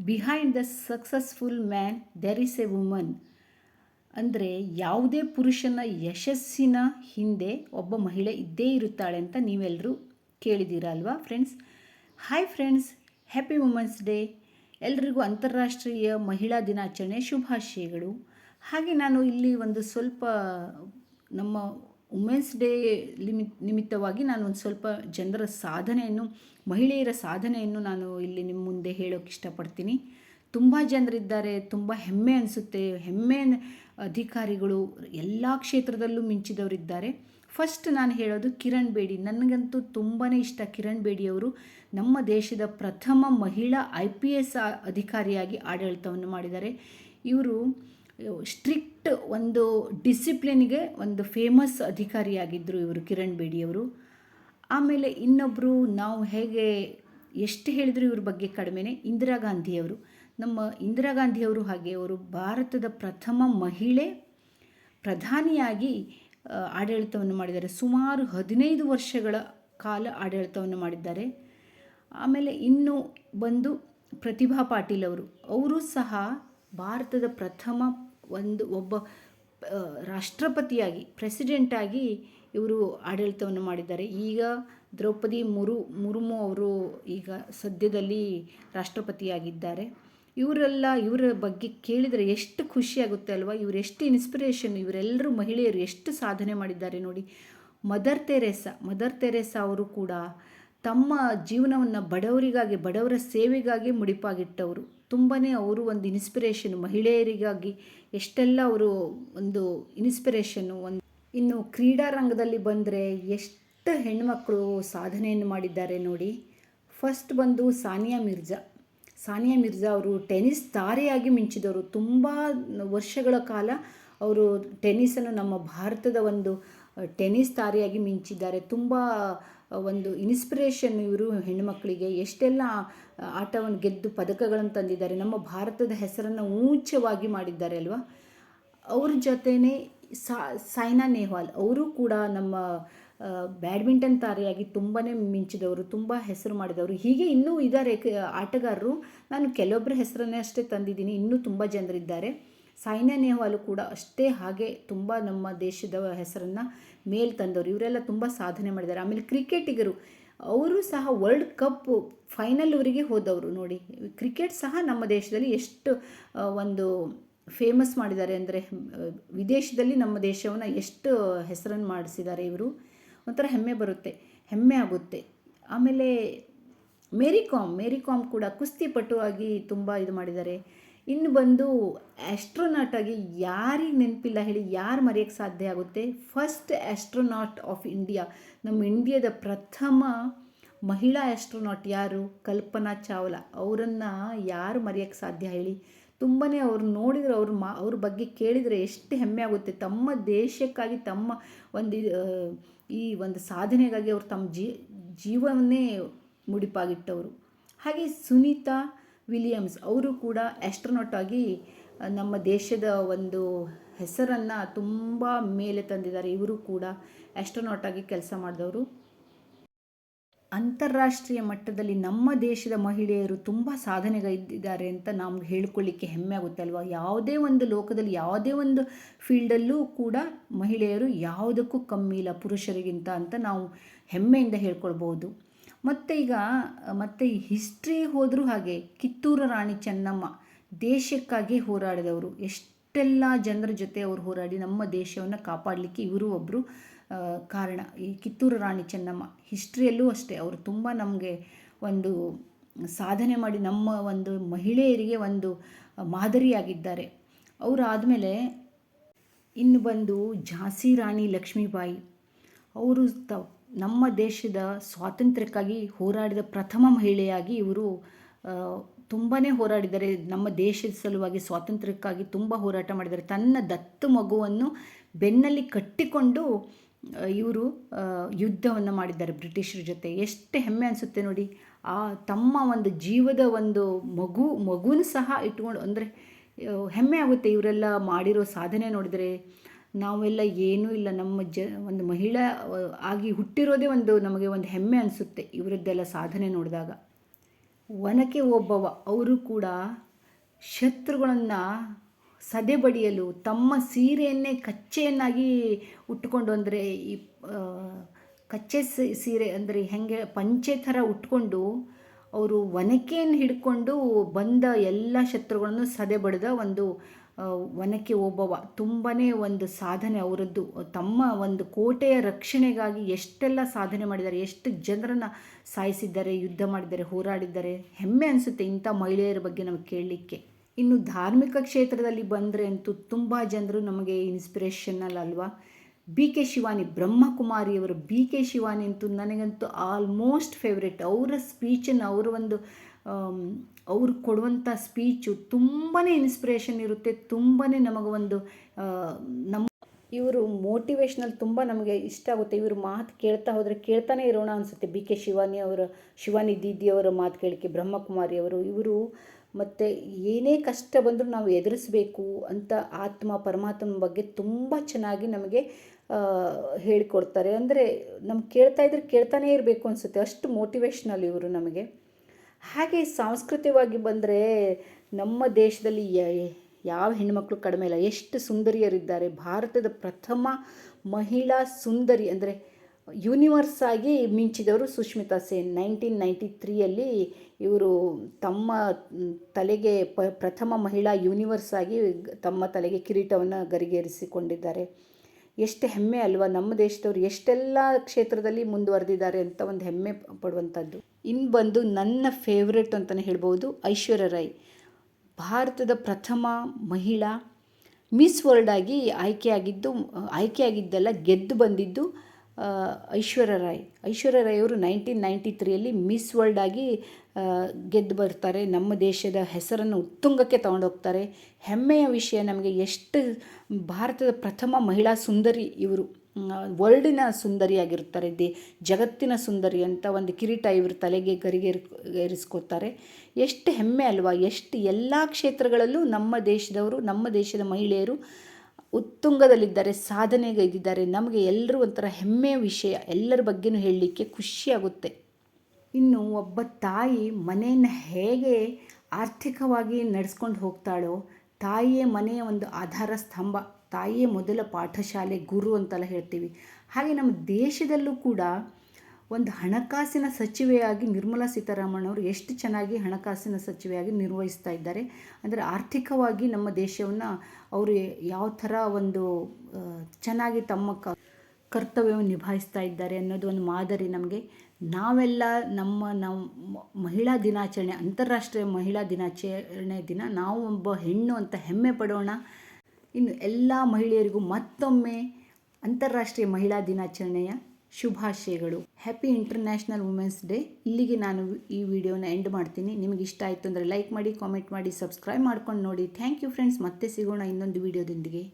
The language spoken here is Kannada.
Behind the successful man there is a woman ಅಂದರೆ ಯಾವುದೇ ಪುರುಷನ ಯಶಸ್ಸಿನ ಹಿಂದೆ ಒಬ್ಬ ಮಹಿಳೆ ಇದ್ದೇ ಇರುತ್ತಾಳೆ ಅಂತ ನೀವೆಲ್ಲರೂ ಕೇಳಿದ್ದೀರಾ ಅಲ್ವಾ friends hi friends happy women's day ಎಲ್ರಿಗೂ ಅಂತಾರಾಷ್ಟ್ರೀಯ ಮಹಿಳಾ ದಿನಾಚರಣೆ ಶುಭಾಶಯಗಳು. ಹಾಗೆ ನಾನು ಇಲ್ಲಿ ಒಂದು ಸ್ವಲ್ಪ ನಮ್ಮ ವುಮೆನ್ಸ್ ಡೇ ಲಿಮಿ ನಿಮಿತ್ತವಾಗಿ ನಾನು ಒಂದು ಸ್ವಲ್ಪ ಜನರ ಸಾಧನೆಯನ್ನು, ಮಹಿಳೆಯರ ಸಾಧನೆಯನ್ನು ನಾನು ಇಲ್ಲಿ ನಿಮ್ಮ ಮುಂದೆ ಹೇಳೋಕೆ ಇಷ್ಟಪಡ್ತೀನಿ. ತುಂಬ ಜನರಿದ್ದಾರೆ, ತುಂಬ ಹೆಮ್ಮೆ ಅನಿಸುತ್ತೆ. ಹೆಮ್ಮೆ ಅಧಿಕಾರಿಗಳು ಎಲ್ಲ ಕ್ಷೇತ್ರದಲ್ಲೂ ಮಿಂಚಿದವರಿದ್ದಾರೆ. ಫಸ್ಟ್ ನಾನು ಹೇಳೋದು ಕಿರಣ್ ಬೇಡಿ. ನನಗಂತೂ ತುಂಬಾ ಇಷ್ಟ ಕಿರಣ್ ಬೇಡಿಯವರು ನಮ್ಮ ದೇಶದ ಪ್ರಥಮ ಮಹಿಳಾ ಐ ಪಿ ಎಸ್ ಅಧಿಕಾರಿಯಾಗಿ ಆಡಳಿತವನ್ನು ಮಾಡಿದ್ದಾರೆ. ಇವರು ಸ್ಟ್ರಿಕ್ಟ್ ಒಂದು ಡಿಸಿಪ್ಲಿನ್ಗೆ ಒಂದು ಫೇಮಸ್ ಅಧಿಕಾರಿಯಾಗಿದ್ದರು ಇವರು ಕಿರಣ್ ಬೇಡಿಯವರು. ಆಮೇಲೆ ಇನ್ನೊಬ್ಬರು ನಾವು ಹೇಗೆ ಎಷ್ಟು ಹೇಳಿದರೂ ಇವ್ರ ಬಗ್ಗೆ ಕಡಿಮೆನೇ, ಇಂದಿರಾ ಗಾಂಧಿಯವರು. ನಮ್ಮ ಇಂದಿರಾ ಗಾಂಧಿಯವರು ಹಾಗೆ ಅವರು ಭಾರತದ ಪ್ರಥಮ ಮಹಿಳೆ ಪ್ರಧಾನಿಯಾಗಿ ಆಡಳಿತವನ್ನು ಮಾಡಿದ್ದಾರೆ. ಸುಮಾರು ಹದಿನೈದು ವರ್ಷಗಳ ಕಾಲ ಆಡಳಿತವನ್ನು ಮಾಡಿದ್ದಾರೆ. ಆಮೇಲೆ ಇನ್ನು ಬಂದು ಪ್ರತಿಭಾ ಪಾಟೀಲ್ ಅವರು. ಅವರು ಸಹ ಭಾರತದ ಪ್ರಥಮ ಒಂದು ಒಬ್ಬ ರಾಷ್ಟ್ರಪತಿಯಾಗಿ ಪ್ರೆಸಿಡೆಂಟಾಗಿ ಇವರು ಆಡಳಿತವನ್ನು ಮಾಡಿದ್ದಾರೆ. ಈಗ ದ್ರೌಪದಿ ಮುರು, ಮುರ್ಮು ಅವರು ಈಗ ಸದ್ಯದಲ್ಲಿ ರಾಷ್ಟ್ರಪತಿಯಾಗಿದ್ದಾರೆ. ಇವರೆಲ್ಲ ಇವರ ಬಗ್ಗೆ ಕೇಳಿದರೆ ಎಷ್ಟು ಖುಷಿಯಾಗುತ್ತೆ ಅಲ್ವಾ? ಇವರೆಷ್ಟು ಇನ್ಸ್ಪಿರೇಷನ್ ಇವರೆಲ್ಲರೂ ಮಹಿಳೆಯರು ಎಷ್ಟು ಸಾಧನೆ ಮಾಡಿದ್ದಾರೆ ನೋಡಿ. ಮದರ್ ತೆರೇಸಾ ಮದರ್ ತೆರೇಸಾ ಅವರು ಕೂಡ ತಮ್ಮ ಜೀವನವನ್ನು ಬಡವರಿಗಾಗಿ, ಬಡವರ ಸೇವೆಗಾಗಿ ಮುಡಿಪಾಗಿಟ್ಟವರು. ತುಂಬಾ ಅವರು ಒಂದು ಇನ್ಸ್ಪಿರೇಷನ್ ಮಹಿಳೆಯರಿಗಾಗಿ ಎಷ್ಟೆಲ್ಲ ಅವರು ಒಂದು ಇನ್ಸ್ಪಿರೇಷನ್ನು ಒಂದು ಇನ್ನು ಕ್ರೀಡಾ ರಂಗದಲ್ಲಿ ಬಂದರೆ ಎಷ್ಟು ಹೆಣ್ಮಕ್ಳು ಸಾಧನೆಯನ್ನು ಮಾಡಿದ್ದಾರೆ ನೋಡಿ. ಫಸ್ಟ್ ಬಂದು ಸಾನಿಯಾ ಮಿರ್ಜಾ. ಸಾನಿಯಾ ಮಿರ್ಜಾ ಅವರು ಟೆನಿಸ್ ತಾರೆಯಾಗಿ ಮಿಂಚಿದವರು. ತುಂಬ ವರ್ಷಗಳ ಕಾಲ ಅವರು ಟೆನ್ನಿಸನ್ನು ನಮ್ಮ ಭಾರತದ ಒಂದು ಟೆನಿಸ್ ತಾರೆಯಾಗಿ ಮಿಂಚಿದ್ದಾರೆ. ತುಂಬ ಒಂದು ಇನ್ಸ್ಪಿರೇಷನ್ ಇವರು ಹೆಣ್ಣುಮಕ್ಕಳಿಗೆ ಎಷ್ಟೆಲ್ಲ ಆಟವನ್ನು ಗೆದ್ದು ಪದಕಗಳನ್ನು ತಂದಿದ್ದಾರೆ. ನಮ್ಮ ಭಾರತದ ಹೆಸರನ್ನು ಊಂಚವಾಗಿ ಮಾಡಿದ್ದಾರೆ ಅಲ್ವಾ? ಅವ್ರ ಜೊತೆನೇ ಸೈನಾ ನೆಹ್ವಾಲ್ ಅವರು ಕೂಡ ನಮ್ಮ ಬ್ಯಾಡ್ಮಿಂಟನ್ ತಾರೆಯಾಗಿ ತುಂಬಾ ಮಿಂಚಿದವರು, ತುಂಬ ಹೆಸರು ಮಾಡಿದವರು. ಹೀಗೆ ಇನ್ನೂ ಇದ್ದಾರೆ ಆಟಗಾರರು. ನಾನು ಕೆಲವೊಬ್ಬರ ಹೆಸರನ್ನೇ ಅಷ್ಟೇ ತಂದಿದ್ದೀನಿ. ಇನ್ನೂ ತುಂಬ ಜನರಿದ್ದಾರೆ. ಸೈನಾ ನೆಹ್ವಾಲು ಕೂಡ ಅಷ್ಟೇ ಹಾಗೆ ತುಂಬ ನಮ್ಮ ದೇಶದ ಹೆಸರನ್ನು ಮೇಲ್ ತಂದವರು. ಇವರೆಲ್ಲ ತುಂಬ ಸಾಧನೆ ಮಾಡಿದ್ದಾರೆ. ಆಮೇಲೆ ಕ್ರಿಕೆಟಿಗರು, ಅವರು ಸಹ ವರ್ಲ್ಡ್ ಕಪ್ ಫೈನಲ್ವರೆಗೆ ಹೋದವರು ನೋಡಿ. ಕ್ರಿಕೆಟ್ ಸಹ ನಮ್ಮ ದೇಶದಲ್ಲಿ ಎಷ್ಟು ಒಂದು ಫೇಮಸ್ ಮಾಡಿದ್ದಾರೆ ಅಂದರೆ, ವಿದೇಶದಲ್ಲಿ ನಮ್ಮ ದೇಶವನ್ನು ಎಷ್ಟು ಹೆಸರನ್ನು ಮಾಡಿಸಿದ್ದಾರೆ ಇವರು. ಒಂಥರ ಹೆಮ್ಮೆ ಬರುತ್ತೆ, ಹೆಮ್ಮೆ ಆಗುತ್ತೆ. ಆಮೇಲೆ ಮೇರಿ ಕಾಮ್ ಮೇರಿ ಕಾಮ್ ಕೂಡ ಕುಸ್ತಿಪಟುವಾಗಿ ತುಂಬ ಇದು ಮಾಡಿದ್ದಾರೆ. ಇನ್ನು ಬಂದು ಆ್ಯಸ್ಟ್ರೋನಾಟ್ ಆಗಿ ಯಾರಿಗೆ ನೆನಪಿಲ್ಲ ಹೇಳಿ ಯಾರು ಮರೆಯೋಕ್ಕೆ ಸಾಧ್ಯ ಆಗುತ್ತೆ? ಫಸ್ಟ್ ಆಸ್ಟ್ರೋನಾಟ್ ಆಫ್ ಇಂಡಿಯಾ ನಮ್ಮ ಇಂಡಿಯಾದ ಪ್ರಥಮ ಮಹಿಳಾ ಆ್ಯಸ್ಟ್ರೋನಾಟ್ ಯಾರು? ಕಲ್ಪನಾ ಚಾವ್ಲಾ. ಅವರನ್ನು ಯಾರು ಮರೆಯೋಕ್ಕೆ ಸಾಧ್ಯ ಹೇಳಿ? ತುಂಬಾ ಅವ್ರು ನೋಡಿದರೆ ಅವ್ರ ಮಾ, ಅವ್ರ ಬಗ್ಗೆ ಕೇಳಿದರೆ ಎಷ್ಟು ಹೆಮ್ಮೆ ಆಗುತ್ತೆ. ತಮ್ಮ ದೇಶಕ್ಕಾಗಿ, ತಮ್ಮ ಒಂದು ಈ ಒಂದು ಸಾಧನೆಗಾಗಿ ಅವರು ತಮ್ಮ ಜೀ, ಜೀವವನ್ನೇ ಮುಡಿಪಾಗಿಟ್ಟವರು. ಹಾಗೆ ಸುನೀತಾ ವಿಲಿಯಮ್ಸ್. ಅವರು ಕೂಡ ಆಸ್ಟ್ರೋನಾಟ್ ಆಗಿ ನಮ್ಮ ದೇಶದ ಒಂದು ಹೆಸರನ್ನು ತುಂಬ ಮೇಲೆ ತಂದಿದ್ದಾರೆ. ಇವರು ಕೂಡ ಆಸ್ಟ್ರೋನಾಟ್ ಆಗಿ ಕೆಲಸ ಮಾಡಿದವರು. ಅಂತಾರಾಷ್ಟ್ರೀಯ ಮಟ್ಟದಲ್ಲಿ ನಮ್ಮ ದೇಶದ ಮಹಿಳೆಯರು ತುಂಬ ಸಾಧನೆಗೈದಿದ್ದಾರೆ ಅಂತ ನಮ್ಗೆ ಹೇಳ್ಕೊಳ್ಳಿಕ್ಕೆ ಹೆಮ್ಮೆ ಆಗುತ್ತೆ ಅಲ್ವಾ? ಯಾವುದೇ ಒಂದು ಲೋಕದಲ್ಲಿ, ಯಾವುದೇ ಒಂದು ಫೀಲ್ಡಲ್ಲೂ ಕೂಡ ಮಹಿಳೆಯರು ಯಾವುದಕ್ಕೂ ಕಮ್ಮಿ ಇಲ್ಲ ಪುರುಷರಿಗಿಂತ ಅಂತ ನಾವು ಹೆಮ್ಮೆಯಿಂದ ಹೇಳ್ಕೊಳ್ಬೋದು ಮತ್ತು ಈಗ, ಮತ್ತು ಹಿಸ್ಟ್ರಿ ಹೋದರೂ ಹಾಗೆ ಕಿತ್ತೂರು ರಾಣಿ ಚೆನ್ನಮ್ಮ ದೇಶಕ್ಕಾಗಿ ಹೋರಾಡಿದವರು. ಎಷ್ಟೆಲ್ಲ ಜನರ ಜೊತೆ ಅವರು ಹೋರಾಡಿ ನಮ್ಮ ದೇಶವನ್ನು ಕಾಪಾಡಲಿಕ್ಕೆ ಇವರು ಒಬ್ಬರು ಕಾರಣ. ಈ ಕಿತ್ತೂರು ರಾಣಿ ಚೆನ್ನಮ್ಮ ಹಿಸ್ಟ್ರಿಯಲ್ಲೂ ಅಷ್ಟೇ. ಅವರು ತುಂಬ ನಮಗೆ ಒಂದು ಸಾಧನೆ ಮಾಡಿ ನಮ್ಮ ಒಂದು ಮಹಿಳೆಯರಿಗೆ ಒಂದು ಮಾದರಿಯಾಗಿದ್ದಾರೆ. ಅವರಾದಮೇಲೆ ಇನ್ನು ಬಂದು ಝಾನ್ಸಿ ರಾಣಿ ಲಕ್ಷ್ಮೀಬಾಯಿ. ಅವರು ತ ನಮ್ಮ ದೇಶದ ಸ್ವಾತಂತ್ರ್ಯಕ್ಕಾಗಿ ಹೋರಾಡಿದ ಪ್ರಥಮ ಮಹಿಳೆಯಾಗಿ ಇವರು ತುಂಬಾ ಹೋರಾಡಿದ್ದಾರೆ. ನಮ್ಮ ದೇಶದ ಸಲುವಾಗಿ ಸ್ವಾತಂತ್ರ್ಯಕ್ಕಾಗಿ ತುಂಬ ಹೋರಾಟ ಮಾಡಿದ್ದಾರೆ. ತನ್ನ ದತ್ತು ಮಗುವನ್ನು ಬೆನ್ನಲ್ಲಿ ಕಟ್ಟಿಕೊಂಡು ಇವರು ಯುದ್ಧವನ್ನು ಮಾಡಿದ್ದಾರೆ ಬ್ರಿಟಿಷರ ಜೊತೆ. ಎಷ್ಟು ಹೆಮ್ಮೆ ಅನಿಸುತ್ತೆ ನೋಡಿ, ಆ ತಮ್ಮ ಒಂದು ಜೀವದ ಒಂದು ಮಗು, ಮಗುನ ಸಹ ಇಟ್ಕೊಂಡು, ಅಂದರೆ ಹೆಮ್ಮೆ ಆಗುತ್ತೆ. ಇವರೆಲ್ಲ ಮಾಡಿರೋ ಸಾಧನೆ ನೋಡಿದರೆ ನಾವೆಲ್ಲ ಏನೂ ಇಲ್ಲ. ನಮ್ಮ ಜ, ಒಂದು ಮಹಿಳಾ ಆಗಿ ಹುಟ್ಟಿರೋದೇ ಒಂದು ನಮಗೆ ಒಂದು ಹೆಮ್ಮೆ ಅನಿಸುತ್ತೆ ಇವರದ್ದೆಲ್ಲ ಸಾಧನೆ ನೋಡಿದಾಗ. ಒನಕೆ ಒಬ್ಬವ ಅವರು ಕೂಡ ಶತ್ರುಗಳನ್ನು ಸದೆಬಡಿಯಲು ತಮ್ಮ ಸೀರೆಯನ್ನೇ ಕಚ್ಚೆಯನ್ನಾಗಿ ಉಟ್ಕೊಂಡು ಅಂದರೆ ಈ ಕಚ್ಚೆ ಸೀರೆ ಅಂದರೆ ಹೆಂಗೆ ಪಂಚೆ ಥರ ಉಟ್ಕೊಂಡು ಅವರು ಒನಕೆಯನ್ನು ಹಿಡ್ಕೊಂಡು ಬಂದ ಎಲ್ಲ ಶತ್ರುಗಳನ್ನು ಸದೆ ಬಡಿದ ಒಂದು ಒನಕೆ ಓಬವ್ವ ತುಂಬಾ ಒಂದು ಸಾಧನೆ ಅವರದ್ದು. ತಮ್ಮ ಒಂದು ಕೋಟೆಯ ರಕ್ಷಣೆಗಾಗಿ ಎಷ್ಟೆಲ್ಲ ಸಾಧನೆ ಮಾಡಿದ್ದಾರೆ, ಎಷ್ಟು ಜನರನ್ನು ಸಾಯಿಸಿದ್ದಾರೆ, ಯುದ್ಧ ಮಾಡಿದ್ದಾರೆ, ಹೋರಾಡಿದ್ದಾರೆ. ಹೆಮ್ಮೆ ಅನಿಸುತ್ತೆ ಇಂಥ ಮಹಿಳೆಯರ ಬಗ್ಗೆ ನಮಗೆ ಕೇಳಲಿಕ್ಕೆ. ಇನ್ನು ಧಾರ್ಮಿಕ ಕ್ಷೇತ್ರದಲ್ಲಿ ಬಂದರೆ ಅಂತೂ ತುಂಬ ಜನರು ನಮಗೆ ಇನ್ಸ್ಪಿರೇಷನಲ್ ಅಲ್ವಾ? ಬಿ ಕೆ ಶಿವಾನಿ ಬ್ರಹ್ಮಕುಮಾರಿಯವರು ಬಿ ಕೆ ಶಿವಾನಿ ಅಂತೂ ನನಗಂತೂ ಆಲ್ಮೋಸ್ಟ್ ಫೇವ್ರೆಟ್ ಅವರ ಸ್ಪೀಚನ್ನು ಅವರ ಒಂದು ಅವ್ರು ಕೊಡುವಂಥ ಸ್ಪೀಚು ತುಂಬಾ ಇನ್ಸ್ಪಿರೇಷನ್ ಇರುತ್ತೆ ತುಂಬಾ ನಮಗೆ ಒಂದು ನಮ್ಮ ಇವರು ಮೋಟಿವೇಶ್ನಲ್ ತುಂಬ ನಮಗೆ ಇಷ್ಟ ಆಗುತ್ತೆ. ಇವರು ಮಾತು ಕೇಳ್ತಾ ಹೋದರೆ ಕೇಳ್ತಾನೆ ಇರೋಣ ಅನಿಸುತ್ತೆ. ಬಿ ಕೆ ಶಿವಾನಿ ಅವರ, ಶಿವಾನಿ ದೀದಿಯವರ ಮಾತು ಕೇಳಿಕೆ ಬ್ರಹ್ಮಕುಮಾರಿ ಅವರು, ಇವರು ಮತ್ತು ಏನೇ ಕಷ್ಟ ಬಂದರೂ ನಾವು ಎದುರಿಸಬೇಕು ಅಂತ ಆತ್ಮ, ಪರಮಾತ್ಮನ ಬಗ್ಗೆ ತುಂಬ ಚೆನ್ನಾಗಿ ನಮಗೆ ಹೇಳಿಕೊಡ್ತಾರೆ. ಅಂದರೆ ನಮ್ಗೆ ಕೇಳ್ತಾ ಇದ್ರೆ ಕೇಳ್ತಾನೇ ಇರಬೇಕು ಅನಿಸುತ್ತೆ. ಅಷ್ಟು ಮೋಟಿವೇಶ್ನಲ್ ಇವರು ನಮಗೆ. ಹಾಗೆ ಸಾಂಸ್ಕೃತಿಕವಾಗಿ ಬಂದರೆ ನಮ್ಮ ದೇಶದಲ್ಲಿ ಯಾವ ಹೆಣ್ಣುಮಕ್ಕಳು ಕಡಿಮೆ ಇಲ್ಲ. ಎಷ್ಟು ಸುಂದರಿಯರಿದ್ದಾರೆ. ಭಾರತದ ಪ್ರಥಮ ಮಹಿಳಾ ಸುಂದರಿ ಅಂದರೆ ಯೂನಿವರ್ಸ್ ಆಗಿ ಮಿಂಚಿದವರು ಸುಷ್ಮಿತಾ ಸೇನ್. ನೈನ್ಟೀನ್ ನೈಂಟಿ ತ್ರೀಯಲ್ಲಿ ಇವರು ತಮ್ಮ ತಲೆಗೆ ಪ, ಪ್ರಥಮ ಮಹಿಳಾ ಯೂನಿವರ್ಸ್ ಆಗಿ ತಮ್ಮ ತಲೆಗೆ ಕಿರೀಟವನ್ನು ಗರಿಗೇರಿಸಿಕೊಂಡಿದ್ದಾರೆ. ಎಷ್ಟು ಹೆಮ್ಮೆ ಅಲ್ವಾ. ನಮ್ಮ ದೇಶದವರು ಎಷ್ಟೆಲ್ಲ ಕ್ಷೇತ್ರದಲ್ಲಿ ಮುಂದುವರೆದಿದ್ದಾರೆ ಅಂತ ಒಂದು ಹೆಮ್ಮೆ ಪಡುವಂಥದ್ದು. ಇನ್ನು ಬಂದು ನನ್ನ ಫೇವ್ರೆಟ್ ಅಂತಲೇ ಹೇಳ್ಬೋದು ಐಶ್ವರ್ಯ ರೈ ಭಾರತದ ಪ್ರಥಮ ಮಹಿಳಾ ಮಿಸ್ ವರ್ಲ್ಡ್ ಆಗಿ ಆಯ್ಕೆಯಾಗಿದ್ದು, ಆಯ್ಕೆಯಾಗಿದ್ದೆಲ್ಲ ಗೆದ್ದು ಬಂದಿದ್ದು ಐಶ್ವರ್ಯ ರಾಯ್. ಐಶ್ವರ್ಯ ರಾಯ್ ಅವರು ನೈನ್ಟೀನ್ ನೈಂಟಿ ತ್ರೀಯಲ್ಲಿ ಮಿಸ್ ವರ್ಲ್ಡ್ ಆಗಿ ಗೆದ್ದು ಬರ್ತಾರೆ. ನಮ್ಮ ದೇಶದ ಹೆಸರನ್ನು ಉತ್ತುಂಗಕ್ಕೆ ತಗೊಂಡೋಗ್ತಾರೆ ಹೆಮ್ಮೆಯ ವಿಷಯ ನಮಗೆ ಎಷ್ಟು ಭಾರತದ ಪ್ರಥಮ ಮಹಿಳಾ ಸುಂದರಿ ಇವರು. ವರ್ಲ್ಡಿನ ಸುಂದರಿಯಾಗಿರ್ತಾರೆ ದೇ, ಜಗತ್ತಿನ ಸುಂದರಿ ಅಂತ ಒಂದು ಕಿರೀಟ ಇವರು ತಲೆಗೆ ಗರಿಗೆ ಏರಿಸ್ಕೋತಾರೆ ಎಷ್ಟು ಹೆಮ್ಮೆ ಅಲ್ವಾ, ಎಷ್ಟು ಎಲ್ಲ ಕ್ಷೇತ್ರಗಳಲ್ಲೂ ನಮ್ಮ ದೇಶದವರು, ನಮ್ಮ ದೇಶದ ಮಹಿಳೆಯರು ಉತ್ತುಂಗದಲ್ಲಿದ್ದಾರೆ ಸಾಧನೆಗೈದಿದ್ದಾರೆ ನಮಗೆ ಎಲ್ಲರೂ ಒಂಥರ ಹೆಮ್ಮೆಯ ವಿಷಯ, ಎಲ್ಲರ ಬಗ್ಗೆನೂ ಹೇಳಲಿಕ್ಕೆ ಖುಷಿಯಾಗುತ್ತೆ. ಇನ್ನು ಒಬ್ಬ ತಾಯಿ ಮನೆಯನ್ನು ಹೇಗೆ ಆರ್ಥಿಕವಾಗಿ ನಡೆಸ್ಕೊಂಡು ಹೋಗ್ತಾಳೋ ತಾಯಿಯೇ ಮನೆಯ ಒಂದು ಆಧಾರ ಸ್ತಂಭ, ತಾಯಿಯೇ ಮೊದಲ ಪಾಠಶಾಲೆ ಗುರು ಅಂತೆಲ್ಲ ಹೇಳ್ತೀವಿ. ಹಾಗೆ ನಮ್ಮ ದೇಶದಲ್ಲೂ ಕೂಡ ಒಂದು ಹಣಕಾಸಿನ ಸಚಿವೆಯಾಗಿ ನಿರ್ಮಲಾ ಸೀತಾರಾಮನ್ ಅವರು ಎಷ್ಟು ಚೆನ್ನಾಗಿ ಹಣಕಾಸಿನ ಸಚಿವೆಯಾಗಿ ನಿರ್ವಹಿಸ್ತಾ ಇದ್ದಾರೆ. ಅಂದರೆ ಆರ್ಥಿಕವಾಗಿ ನಮ್ಮ ದೇಶವನ್ನು ಅವರು ಯಾವ ಥರ ಒಂದು ಚೆನ್ನಾಗಿ ತಮ್ಮ ಕರ್ತವ್ಯವನ್ನು ನಿಭಾಯಿಸ್ತಾ ಇದ್ದಾರೆ ಅನ್ನೋದು ಒಂದು ಮಾದರಿ ನಮಗೆ. ನಾವೆಲ್ಲ ನಮ್ಮ ನಮ್ಮ ಮಹಿಳಾ ದಿನಾಚರಣೆ, ಅಂತಾರಾಷ್ಟ್ರೀಯ ಮಹಿಳಾ ದಿನಾಚರಣೆ ದಿನ ನಾವು ಒಬ್ಬ ಹೆಣ್ಣು ಅಂತ ಹೆಮ್ಮೆ ಪಡೋಣ. ಇನ್ನು ಎಲ್ಲ ಮಹಿಳೆಯರಿಗೂ ಮತ್ತೊಮ್ಮೆ ಅಂತಾರಾಷ್ಟ್ರೀಯ ಮಹಿಳಾ ದಿನಾಚರಣೆಯ ಶುಭಾಶಯಗಳು. ಹ್ಯಾಪಿ ಇಂಟರ್ನ್ಯಾಷನಲ್ ವುಮೆನ್ಸ್ ಡೇ ಇಲ್ಲಿಗೆ ನಾನು ಈ ವಿಡಿಯೋನ ಎಂಡ್ ಮಾಡ್ತೀನಿ. ನಿಮಗೆ ಇಷ್ಟ ಆಯಿತು ಅಂದರೆ ಲೈಕ್ ಮಾಡಿ ಕಾಮೆಂಟ್ ಮಾಡಿ ಸಬ್ಸ್ಕ್ರೈಬ್ ಮಾಡ್ಕೊಂಡು ನೋಡಿ. ಥ್ಯಾಂಕ್ ಯು ಫ್ರೆಂಡ್ಸ್ ಮತ್ತೆ ಸಿಗೋಣ ಇನ್ನೊಂದು ವಿಡಿಯೋದೊಂದಿಗೆ.